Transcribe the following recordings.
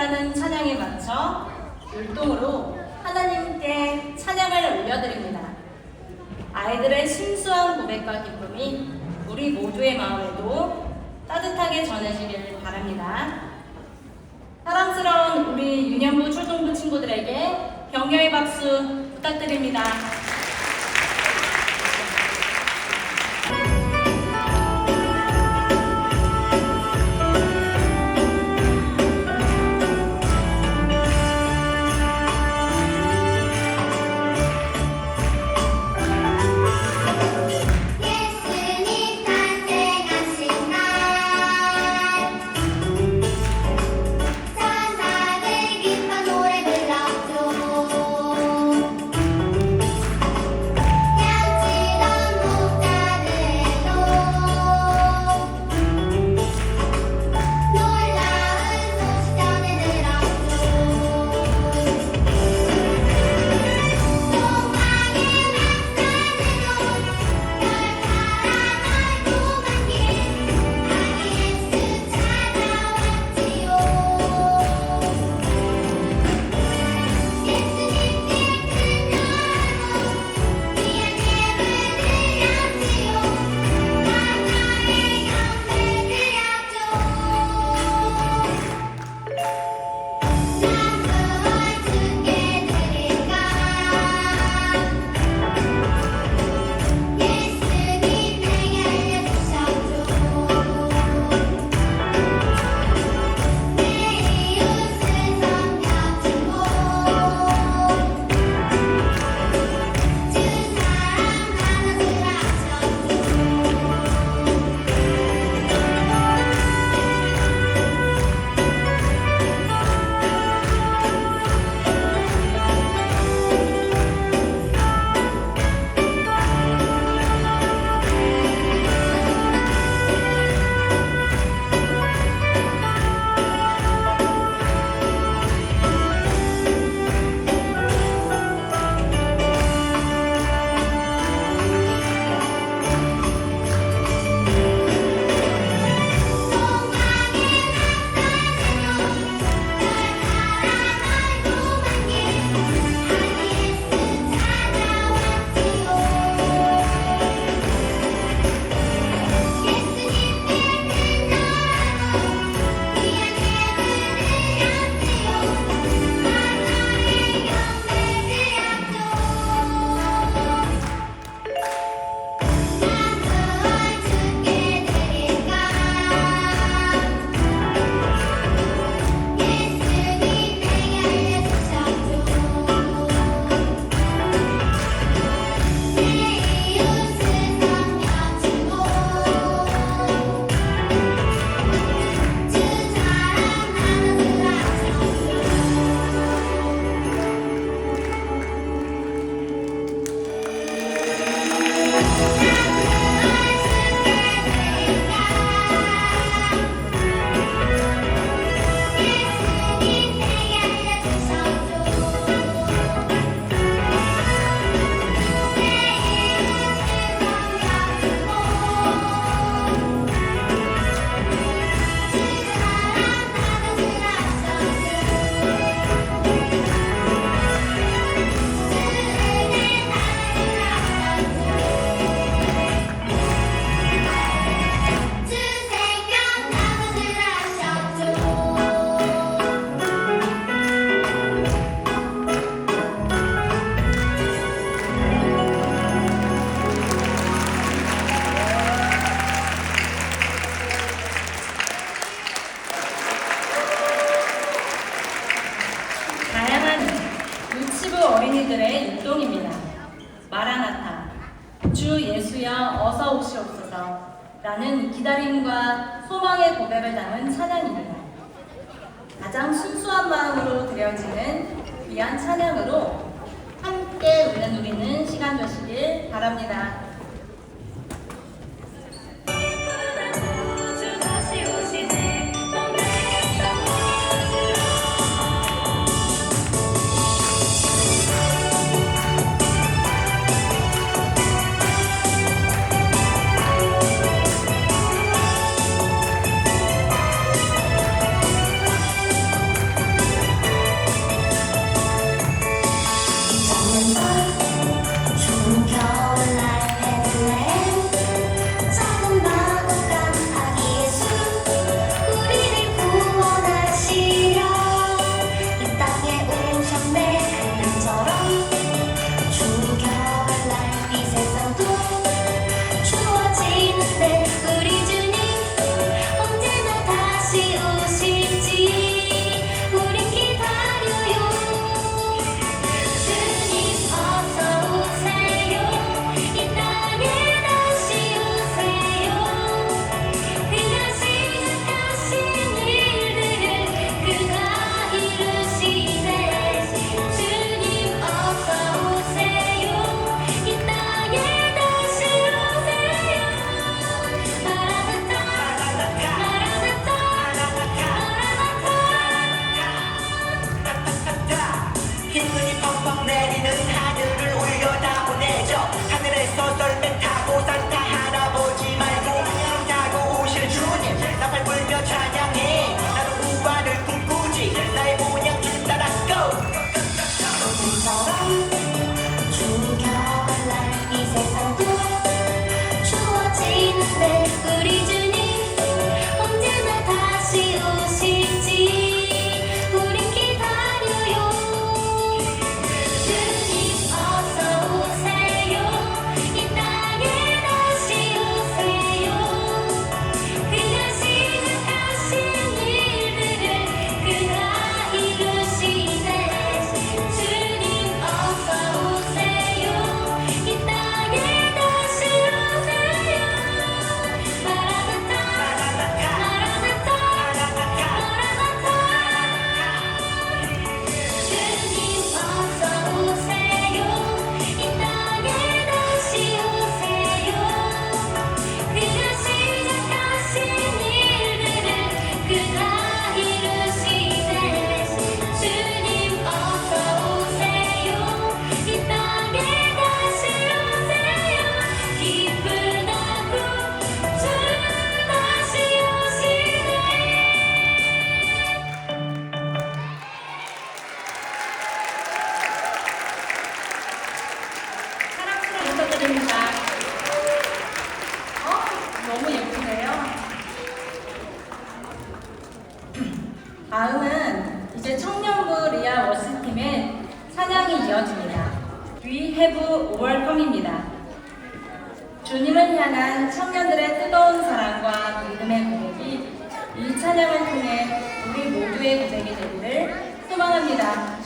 하나님이라는 찬양에 맞춰 율동으로 하나님께 찬양을 올려드립니다. 아이들의 순수한 고백과 기쁨이 우리 모두의 마음에도 따뜻하게 전해지길 바랍니다. 사랑스러운 우리 유년부 초등부 친구들에게 격려의 박수 부탁드립니다. 어린이들의 율동입니다. 마라나타, 주 예수여 어서 오시옵소서 라는 기다림과 소망의 고백을 담은 찬양입니다. 가장 순수한 마음으로 드려지는 귀한 찬양으로 함께 웃는 우리는 시간 되시길 바랍니다. 다음은 이제 청년부 리아 워스팀의 사냥이 이어집니다. 위해부 5월품입니다. 주님을 향한 청년들의 뜨거운 사랑과 믿음의 고백이 이 찬양을 통해 우리 모두의 고백이 되기를 소망합니다.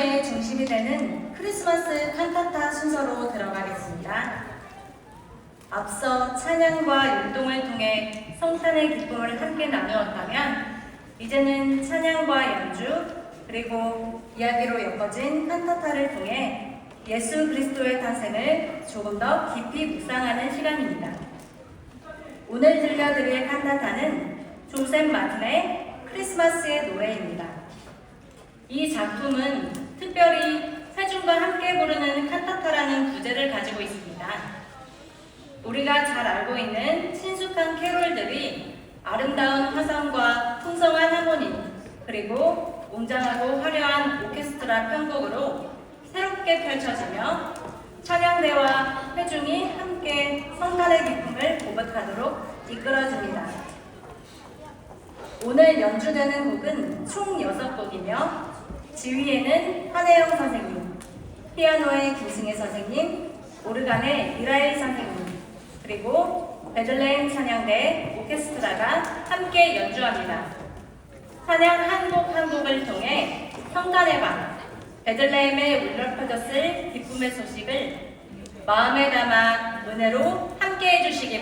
의 중심이 되는 크리스마스 칸타타 순서로 들어가겠습니다. 앞서 찬양과 율동을 통해 성탄의 기쁨을 함께 나누었다면 이제는 찬양과 연주 그리고 이야기로 엮어진 칸타타를 통해 예수 그리스도의 탄생을 조금 더 깊이 묵상하는 시간입니다. 오늘 들려드릴 칸타타는 조셉 마틴의 크리스마스의 노래입니다. 이 작품은 특별히 세준과 함께 부르는 칸타타라는 부제를 가지고 있습니다. 우리가 잘 알고 있는 친숙한 캐롤들이 아름다운 화성과 풍성한 하모니 그리고 웅장하고 화려한 오케스트라 편곡으로 새롭게 펼쳐지며 찬양대와 회중이 함께 성탄의 기쁨을 고백하도록 이끌어줍니다. 오늘 연주되는 곡은 총 6곡이며 지휘에는 한혜영 선생님, 피아노의 김승혜 선생님, 오르간의 이라일 선생님, 그리고 베들레헴 찬양대 오케스트라가 함께 연주합니다. 찬양 한곡 한 곡을 통해 성탄의 밤, 베들레헴에 울려 퍼졌을 기쁨의 소식을 마음에 담아 은혜로 함께 해주시기